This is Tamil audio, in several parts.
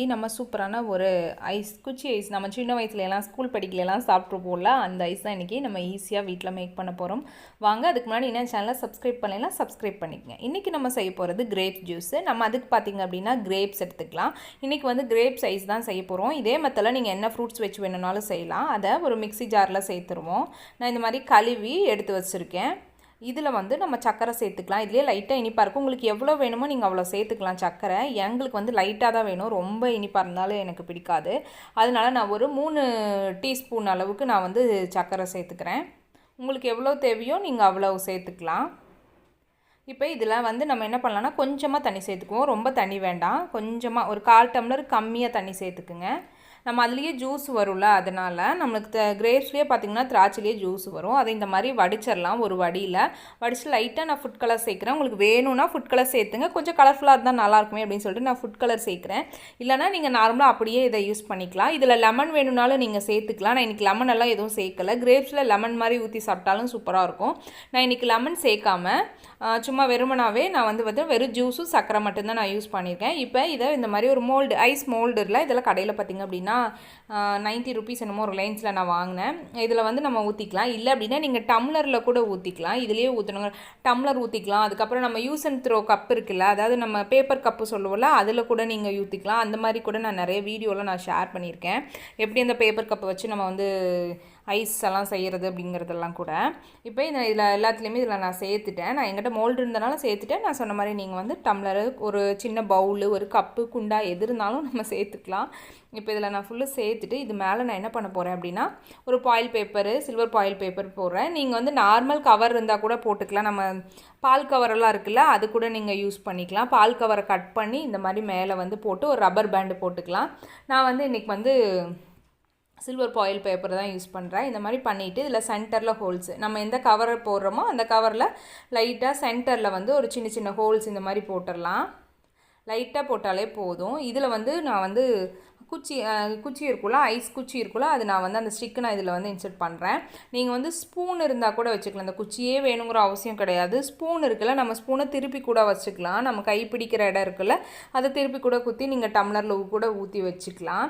இன்றைக்கி நம்ம சூப்பரான ஒரு ஐஸ் குச்சி ஐஸ் நம்ம சின்ன வயசுல எல்லாம் ஸ்கூல் படிக்கலாம் சாப்பிட்ருப்போம்ல அந்த ஐஸ் தான் இன்றைக்கி நம்ம ஈஸியாக வீட்டில் மேக் பண்ண போகிறோம் வாங்க அதுக்கு முன்னாடி என்ன சேனலை சப்ஸ்கிரைப் பண்ணலாம் சப்ஸ்கிரைப் பண்ணிக்கங்க. இன்றைக்கி நம்ம செய்ய போகிறது கிரேப் ஜூஸு நம்ம அதுக்கு பார்த்திங்க அப்படின்னா கிரேப்ஸ் எடுத்துக்கலாம். இன்றைக்கி வந்து கிரேப்ஸ் ஐஸ் தான் செய்ய போகிறோம் இதே மத்தில் நீங்கள் என்ன ஃப்ரூட்ஸ் வச்சு வேணும்னாலும் செய்யலாம். அதை ஒரு மிக்ஸி ஜாரில் சேர்த்துருவோம். நான் இந்த மாதிரி கழுவி எடுத்து வச்சுருக்கேன். இதில் வந்து நம்ம சக்கரை சேர்த்துக்கலாம். இதுலேயே லைட்டாக இனிப்பாக இருக்கும். உங்களுக்கு எவ்வளோ வேணுமோ நீங்கள் அவ்வளோ சேர்த்துக்கலாம் சக்கரை. எங்களுக்கு வந்து லைட்டாக தான் வேணும். ரொம்ப இனிப்பாக இருந்தாலும் எனக்கு பிடிக்காது. அதனால நான் ஒரு மூணு டீஸ்பூன் அளவுக்கு நான் வந்து சக்கரை சேர்த்துக்கிறேன். உங்களுக்கு எவ்வளோ தேவையோ நீங்கள் அவ்வளோ சேர்த்துக்கலாம். இப்போ இதில் வந்து நம்ம என்ன பண்ணலாம்னா கொஞ்சமாக தண்ணி சேர்த்துக்குவோம். ரொம்ப தண்ணி வேண்டாம். கொஞ்சமாக ஒரு கால் டம்ளர் கம்மியாக தண்ணி சேர்த்துக்குங்க. நம்ம அதுலேயே ஜூஸ் வரும்ல அதனால் நம்மளுக்கு கிரேப்ஸ்லேயே பார்த்திங்கன்னா திராட்சையிலேயே ஜூஸ் வரும். அதை இந்த மாதிரி வடிச்சிடலாம் ஒரு வடியில். வடிச்சு லைட்டாக நான் ஃபுட் கலர் சேர்க்குறேன். உங்களுக்கு வேணும்னா ஃபுட் கலர் சேர்த்துங்க. கொஞ்சம் கலர்ஃபுல்லாக இருந்தால் நல்லாயிருக்குமே அப்படின்னு சொல்லிட்டு நான் ஃபுட் கலர் சேர்க்குறேன். இல்லைனா நீங்கள் நார்மலாக அப்படியே இதை யூஸ் பண்ணிக்கலாம். இதில் லெமன் வேணும்னாலும் நீங்கள் சேர்த்துக்கலாம். நான் இன்றைக்கி லெமன் எல்லாம் எதுவும் சேர்க்கலை. கிரேப்ஸில் லெமன் மாதிரி ஊற்றி சாப்பிட்டாலும் சூப்பராக இருக்கும். நான் இன்றைக்கி லெமன் சேர்க்காம சும்மா வெறுமனாவே நான் வந்து வந்து வெறும் ஜூஸும் சக்கரை மட்டும்தான் நான் யூஸ் பண்ணியிருக்கேன். இப்போ இதை இந்த மாதிரி ஒரு மோல்டு ஐஸ் மோல்டரில் இதெல்லாம் கடையில் பார்த்திங்க அப்படின்னா நைன்ட்டி ருபீஸ் என்னமோ ரிலையன்ஸில் நான் வாங்கினேன். இதில் வந்து நம்ம ஊற்றிக்கலாம் இல்லை அப்படின்னா நீங்கள் டம்ளரில் கூட ஊற்றிக்கலாம் இதுலேயே ஊற்றணுங்க டம்ளர் ஊற்றிக்கலாம் அதுக்கப்புறம் நம்ம யூஸ் அண்ட் த்ரோ கப் இருக்குல்ல அதாவது நம்ம பேப்பர் கப்பு சொல்லுவோம்ல அதில் கூட நீங்கள் ஊற்றிக்கலாம் அந்த மாதிரி கூட நான் நிறைய வீடியோவில் நான் ஷேர் பண்ணியிருக்கேன். எப்படி அந்த பேப்பர் கப்பை வச்சு நம்ம வந்து ஐஸ் எல்லாம் செய்கிறது அப்படிங்கிறதெல்லாம் கூட. இப்போ இந்த இதில் எல்லாத்துலேயுமே இதில் நான் சேர்த்துட்டேன். நான் எங்கிட்ட மோல்டு இருந்தனால சேர்த்துட்டேன். நான் சொன்ன மாதிரி நீங்கள் வந்து டம்ளரு ஒரு சின்ன பவுலு ஒரு கப்பு குண்டா எது இருந்தாலும் நம்ம சேர்த்துக்கலாம். இப்போ இதில் நான் ஃபுல்லு சேர்த்துட்டு இது மேலே நான் என்ன பண்ண போகிறேன் அப்படின்னா ஒரு foil paper silver foil paper போடுறேன். நீங்கள் வந்து நார்மல் கவர் இருந்தால் கூட போட்டுக்கலாம். நம்ம பால் கவரெல்லாம் இருக்குல்ல அது கூட நீங்கள் யூஸ் பண்ணிக்கலாம். பால் கவரை கட் பண்ணி இந்த மாதிரி மேலே வந்து போட்டு ஒரு ரப்பர் பேண்டு போட்டுக்கலாம். நான் வந்து இன்றைக்கி வந்து சில்வர் பாயில் பேப்பர் தான் யூஸ் பண்ணுறேன் இந்த மாதிரி பண்ணிவிட்டு இதில் சென்டரில் ஹோல்ஸ் நம்ம எந்த கவர் போடுறோமோ அந்த கவரில் லைட்டாக சென்டரில் வந்து ஒரு சின்ன சின்ன ஹோல்ஸ் இந்த மாதிரி போட்டுடலாம் லைட்டாக போட்டாலே போதும். இதில் வந்து நான் வந்து குச்சி குச்சி இருக்குல்ல ஐஸ் குச்சி இருக்குல்ல அது நான் வந்து அந்த ஸ்டிக்கு நான் இதில் வந்து இன்சர்ட் பண்ணுறேன் நீங்கள் வந்து ஸ்பூன் இருந்தால் கூட வச்சுக்கலாம். அந்த குச்சியே வேணுங்கிற அவசியம் கிடையாது. ஸ்பூன் இருக்குல்ல நம்ம ஸ்பூனை திருப்பி கூட வச்சுக்கலாம். நம்ம கை பிடிக்கிற இடம் இருக்குல்ல அதை திருப்பி கூட குத்தி நீங்கள் டம்ளரில் கூட ஊற்றி வச்சுக்கலாம்.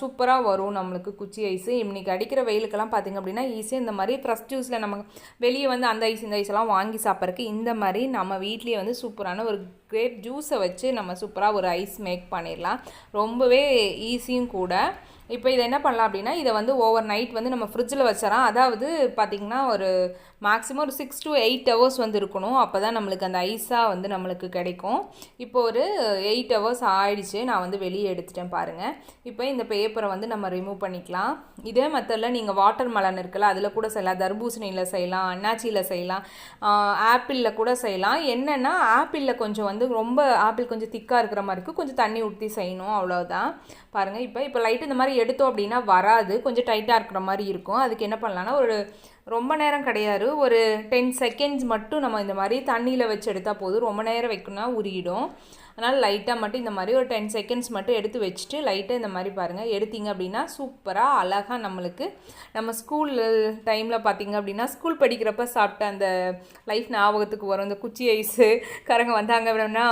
சூப்பராக வரும் நம்மளுக்கு குச்சி ஐஸு இன்றைக்கி அடிக்கிற வெயிலுக்கெல்லாம் பார்த்திங்க அப்படின்னா ஈஸியாக இந்த மாதிரி ஃப்ரெஷ் ஜூஸில் நம்ம வெளியே வந்து அந்த ஐஸ் இந்த ஐஸ்லாம் வாங்கி சாப்பிட்றதுக்கு இந்த மாதிரி நம்ம வீட்லேயே வந்து சூப்பரான ஒரு கிரேப் ஜூஸை வச்சு நம்ம சூப்பராக ஒரு ஐஸ் மேக் பண்ணிடலாம். ரொம்பவே ஈஸியும் கூட. இப்போ இதை என்ன பண்ணலாம் அப்படின்னா இதை வந்து ஓவர் நைட் வந்து நம்ம ஃப்ரிட்ஜில் வச்சிடறோம் அதாவது பார்த்திங்கன்னா ஒரு மேக்ஸிமம் ஒரு சிக்ஸ் டு எயிட் ஹவர்ஸ் வந்து இருக்கணும். அப்போ தான் நம்மளுக்கு அந்த ஐஸாக வந்து நம்மளுக்கு கிடைக்கும். இப்போ ஒரு எயிட் ஹவர்ஸ் ஆயிடுச்சு. நான் வந்து வெளியே எடுத்துட்டேன் பாருங்கள் இப்போ இந்த பேப்பரை வந்து நம்ம ரிமூவ் பண்ணிக்கலாம். இதே மெத்தடில் நீங்கள் வாட்டர் மலன் இருக்குல்ல அதில் கூட செய்யலாம். தர்பூசணியில் செய்யலாம் அண்ணாச்சியில் செய்யலாம் ஆப்பிளில் கூட செய்யலாம். என்னென்னா ஆப்பிளில் கொஞ்சம் வந்து ரொம்ப ஆப்பிள் கொஞ்சம் திக்காக இருக்கிற மாதிரி இருக்கும். கொஞ்சம் தண்ணி ஊற்றி செய்யணும். அவ்வளோதான் பாருங்கள் இப்போ இப்போ லைட்டு இந்த மாதிரி எடுத்தோம் அப்படின்னா வராது. கொஞ்சம் டைட்டாக இருக்கிற மாதிரி இருக்கும். அதுக்கு என்ன பண்ணலான்னா ஒரு ரொம்ப நேரம் கிடையாது. ஒரு டென் செகண்ட்ஸ் மட்டும் நம்ம இந்த மாதிரி தண்ணியில் வச்சு எடுத்தால் போதும். ரொம்ப நேரம் வைக்கணும்னா உருகிடும். அதனால் லைட்டாக மட்டும் இந்த மாதிரி ஒரு டென் செகண்ட்ஸ் மட்டும் எடுத்து வச்சுட்டு லைட்டாக இந்த மாதிரி பாருங்கள் எடுத்திங்க அப்படின்னா சூப்பராக அழகாக நம்மளுக்கு நம்ம ஸ்கூல் டைமில் பார்த்திங்க அப்படின்னா ஸ்கூல் படிக்கிறப்ப சாப்பிட்ட அந்த லைஃப் ஞாபகத்துக்கு வரும். இந்த குச்சி ஐஸு கரங்க வந்தாங்க அப்படின்னா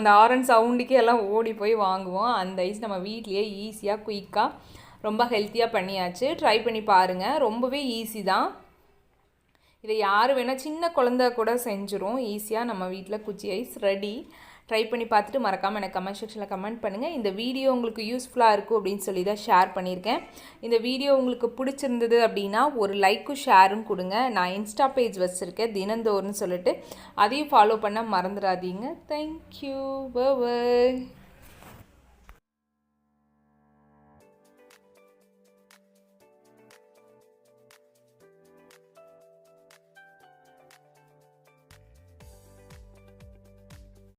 அந்த ஆரன் சவுண்டுக்கே எல்லாம் ஓடி போய் வாங்குவோம். அந்த ஐஸ் நம்ம வீட்லேயே ஈஸியாக குயிக்காக ரொம்ப ஹெல்த்தியாக பண்ணியாச்சு. ட்ரை பண்ணி பாருங்கள் ரொம்பவே ஈஸி தான். இதை யார் வேணால் சின்ன குழந்த கூட செஞ்சிரும். ஈஸியாக நம்ம வீட்டில் குச்சி ஐஸ் ரெடி ட்ரை பண்ணி பார்த்துட்டு மறக்காமல் எனக்கு கமெண்ட் செக்ஷனில் கமெண்ட் பண்ணுங்கள் இந்த வீடியோ உங்களுக்கு யூஸ்ஃபுல்லாக இருக்கும் அப்படின்னு சொல்லி தான் ஷேர் பண்ணியிருக்கேன். இந்த வீடியோ உங்களுக்கு பிடிச்சிருந்தது அப்படின்னா ஒரு லைக்கும் ஷேரும் கொடுங்க. நான் இன்ஸ்டா பேஜ் வச்சுருக்கேன். தினந்தோறுன்னு சொல்லிட்டு அதையும் ஃபாலோ பண்ண மறந்துடாதீங்க. Thank you bye